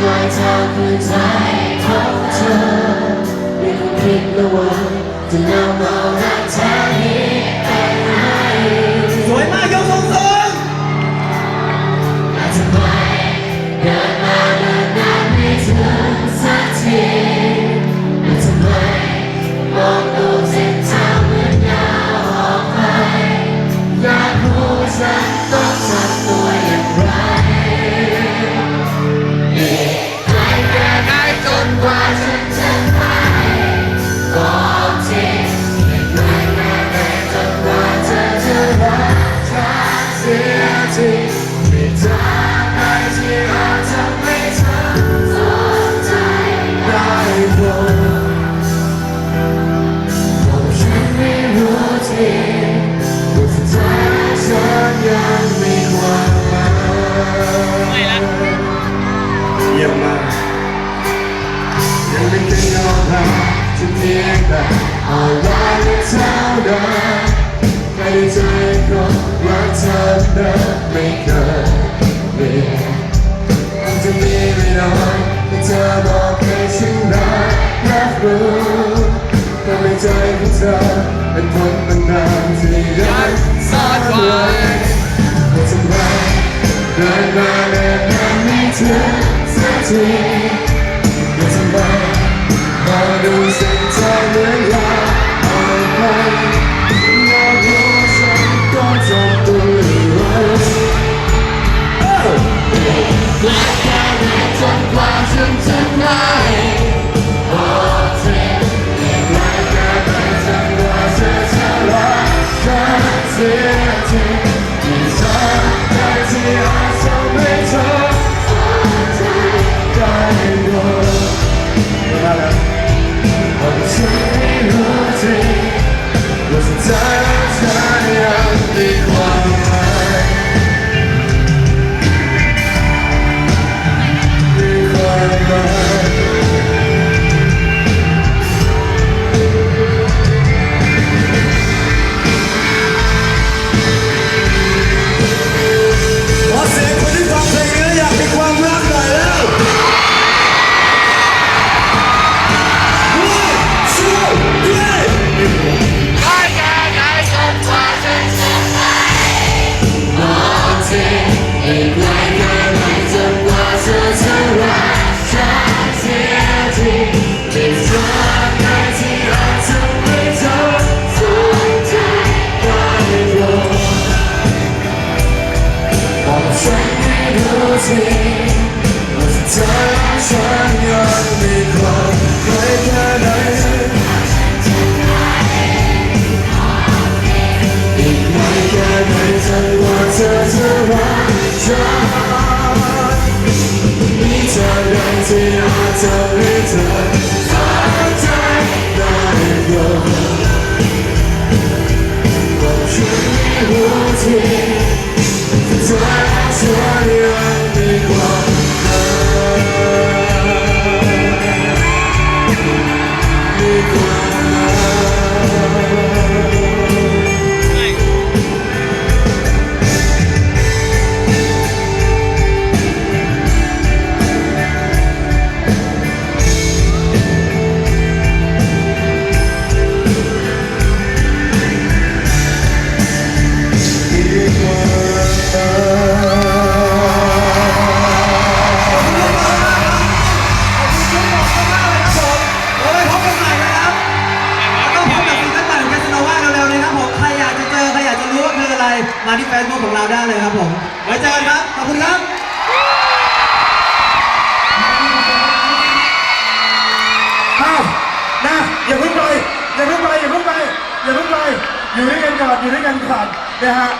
ปล่อยทางพื้นใจของเธอไม่คงคิดระว่าจะนำเอาไน้ อ่อนแรงเท่าเดิมไม่ได้ใจคนรักเธอเดิมไม่เคยมีอาจะมีไม่น้อยาบอกให้ฉันรักรับรู้แต่ในใจของเธอเป็นคนตั้งนานที่รักซ่อไว้ทำไมเดินมาเดินมาไม่สักทีทำไม พอดูเส้นทางเหมือนลา มาที่แฟนโบ๊ทของเราได้เลยครับผม ไว้เจอกันครับ ขอบคุณครับเข้านะ อย่าเพิ่งไป อย่าเพิ่งไป อย่าเพิ่งไป อย่าเพิ่งไป อยู่ด้วยกันก่อน อยู่ด้วยกันก่อนนะฮะ